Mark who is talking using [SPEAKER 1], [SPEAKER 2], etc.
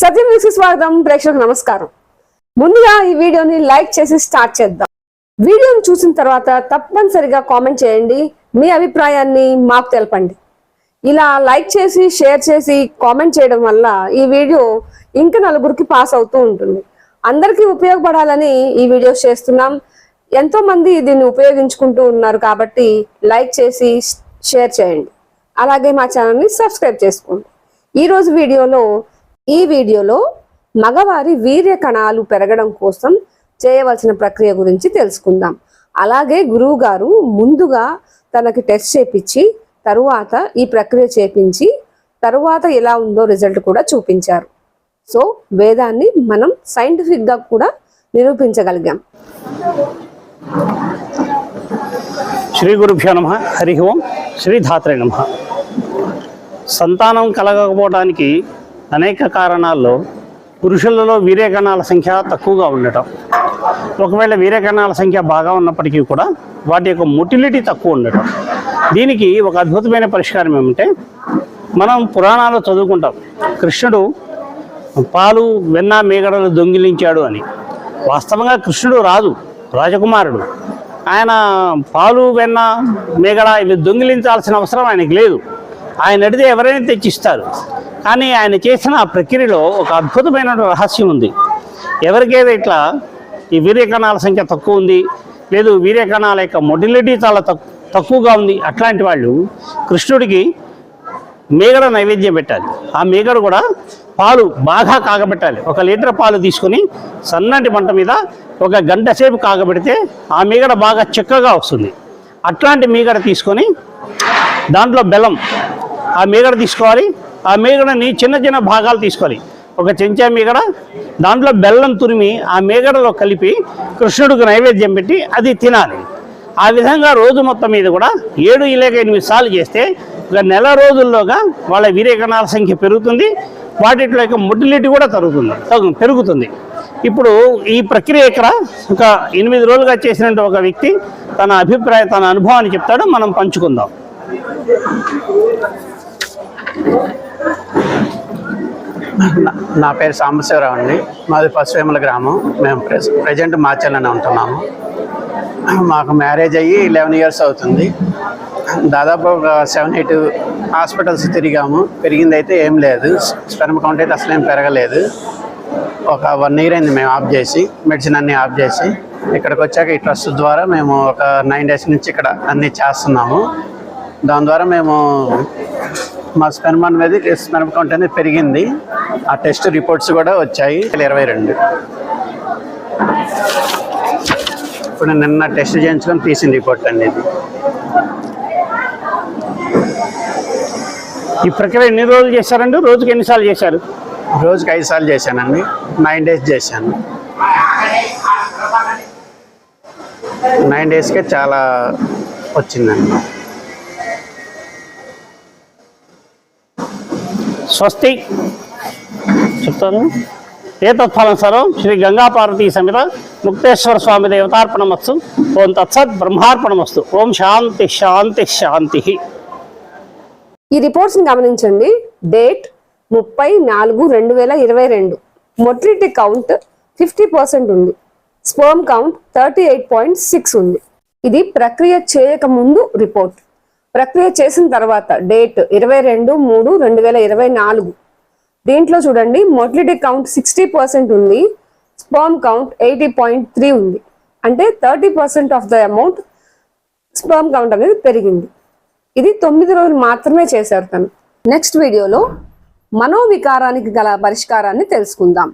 [SPEAKER 1] సత్యం news స్వాగతం. ప్రేక్షకులకు నమస్కారం. ముందుగా ఈ వీడియోని లైక్ చేసి స్టార్ట్ చేద్దాం. వీడియోని చూసిన తర్వాత తప్పనిసరిగా కామెంట్ చేయండి. మీ అభిప్రాయాన్ని మాకు తెలపండి. ఇలా లైక్ చేసి షేర్ చేసి కామెంట్ చేయడం వల్ల ఈ వీడియో ఇంకా నలుగురికి పాస్ అవుతూ ఉంటుంది. అందరికీ ఉపయోగపడాలని ఈ వీడియోస్ చేస్తున్నాం. ఎంతో మంది దీన్ని ఉపయోగించుకుంటూ ఉన్నారు కాబట్టి లైక్ చేసి షేర్ చేయండి. అలాగే మా ఛానల్ని సబ్స్క్రైబ్ చేసుకోండి. ఈరోజు వీడియోలో ఈ వీడియోలో మగవారి వీర్య కణాలు పెరగడం కోసం చేయవలసిన ప్రక్రియ గురించి తెలుసుకుందాం. అలాగే గురువు గారు ముందుగా తనకి టెస్ట్ చేపించి తరువాత ఈ ప్రక్రియ చేపించి తరువాత ఎలా ఉందో రిజల్ట్ కూడా చూపించారు. సో వేదాన్ని మనం సైంటిఫిక్గా కూడా నిరూపించగలిగాం.
[SPEAKER 2] శ్రీ గురుభ్యో నమ హరి ఓం శ్రీ ధాత్రే నమ. సంతానం కలగకపోవడానికి అనేక కారణాల్లో పురుషులలో వీర్యకణాల సంఖ్య తక్కువగా ఉండటం. ఒకవేళ వీర్యకణాల సంఖ్య బాగా ఉన్నప్పటికీ కూడా వాటి యొక్క మొటిలిటీ తక్కువ ఉండటం. దీనికి ఒక అద్భుతమైన పరిష్కారం ఏమంటే మనం పురాణాలు చదువుకుంటాం. కృష్ణుడు పాలు వెన్న మేగడలు దొంగిలించాడు అని. వాస్తవంగా కృష్ణుడు రాజు రాజకుమారుడు. ఆయన పాలు వెన్న మేగడ ఇవి దొంగిలించాల్సిన అవసరం ఆయనకి లేదు. ఆయన అడిగితే ఎవరైనా తెచ్చిస్తారు. కానీ ఆయన చేసిన ఆ ప్రక్రియలో ఒక అద్భుతమైన రహస్యం ఉంది. ఎవరికైతే ఇట్లా ఈ వీర్యకణాల సంఖ్య తక్కువ ఉంది లేదు వీర్యకణాల యొక్క మొటిలిటీ చాలా తక్కువగా ఉంది అట్లాంటి వాళ్ళు కృష్ణుడికి మేగడ నైవేద్యం పెట్టాలి. ఆ మేగడ కూడా పాలు బాగా కాగబెట్టాలి. ఒక లీటర్ పాలు తీసుకొని సన్నటి మంట మీద ఒక గంట సేపు కాగబెడితే ఆ మీగడ బాగా చిక్కగా వస్తుంది. అట్లాంటి మీగడ తీసుకొని దాంట్లో బెల్లం ఆ మీగడ తీసుకోవాలి. ఆ మేగడని చిన్న చిన్న భాగాలు తీసుకోవాలి ఒక చెంచా మీగడ దాంట్లో బెల్లం తురిమి ఆ మేగడలో కలిపి కృష్ణుడికి నైవేద్యం పెట్టి అది తినాలి. ఆ విధంగా రోజు మొత్తం మీద కూడా ఏడు ఇలాగ ఎనిమిది సార్లు చేస్తే ఒక నెల రోజుల్లోగా వాళ్ళ వీరేకణాల సంఖ్య పెరుగుతుంది వాటిలో యొక్క మొటిలిటీ కూడా తరుగుతుంది పెరుగుతుంది. ఇప్పుడు ఈ ప్రక్రియ ఇక్కడ ఒక ఎనిమిది రోజులుగా చేసినట్టు ఒక వ్యక్తి తన అభిప్రాయం తన అనుభవాన్ని చెప్తాడు మనం పంచుకుందాం.
[SPEAKER 3] నా- నా పేరు సాంబశివరావు అండి. మాది పశువేముల గ్రామం. మేము ప్రెస్ ప్రజెంట్ మాచల్లోనే ఉంటున్నాము. మాకు మ్యారేజ్ అయ్యి లెవెన్ ఇయర్స్ అవుతుంది. దాదాపు ఒక సెవెన్ ఎయిట్ హాస్పిటల్స్ తిరిగాము. పెరిగింది అయితే ఏం లేదు. స్పెర్మ్ కౌంట్ అయితే అసలేం పెరగలేదు. ఒక వన్ ఇయర్ అయింది మేము ఆఫ్ చేసి మెడిసిన్ అన్నీ ఆఫ్ చేసి. ఇక్కడికి వచ్చాక ఈ ట్రస్ట్ ద్వారా మేము ఒక నైన్ డేస్ నుంచి ఇక్కడ అన్నీ చేస్తున్నాము. దాని ద్వారా మేము మా స్పెర్మ్ అనేది స్పెర్మ్ కౌంట్ అనేది పెరిగింది. ఆ టెస్ట్ రిపోర్ట్స్ కూడా వచ్చాయి. ఇరవై రెండు. ఇప్పుడు నిన్న టెస్ట్ చేయించుకొని తీసిన రిపోర్ట్ అండి ఇది.
[SPEAKER 2] ఈ ప్రక్రియ ఎన్ని రోజులు చేశారండి? రోజుకి ఎన్నిసార్లు చేశారు?
[SPEAKER 3] రోజుకి ఐదు సార్లు చేశానండి. నైన్ డేస్ చేశాను. నైన్ డేస్కే చాలా వచ్చిందండి.
[SPEAKER 2] స్వస్తి. చెప్తాను. ఏతత్ఫలం సర్వం శ్రీ గంగాపార్వతీ సమేత ముక్తేశ్వర స్వామి దేవతార్పణమస్తు. ఓం తత్సత్ బ్రహ్మార్పణమస్తు. ఓం శాంతి శాంతి శాంతి.
[SPEAKER 1] ఈ రిపోర్ట్స్ని గమనించండి. డేట్ ముప్పై నాలుగు రెండు వేల ఇరవై రెండు. మొటిలిటీ కౌంట్ ఫిఫ్టీ పర్సెంట్ ఉంది. Sperm count thirty eight point six ఉంది. ఇది ప్రక్రియ చేయక ముందు రిపోర్ట్. ప్రక్రియ చేసిన తర్వాత డేట్ ఇరవై రెండు మూడు రెండు వేల ఇరవై నాలుగు. దీంట్లో చూడండి మొటిలిటీ కౌంట్ సిక్స్టీ పర్సెంట్ ఉంది sperm count eighty point three ఉంది. అంటే thirty percent of the amount sperm count అనేది పెరిగింది. ఇది తొమ్మిది రోజులు మాత్రమే చేశారు తను. నెక్స్ట్ వీడియోలో మనోవికారానికి గల పరిష్కారాన్ని తెలుసుకుందాం.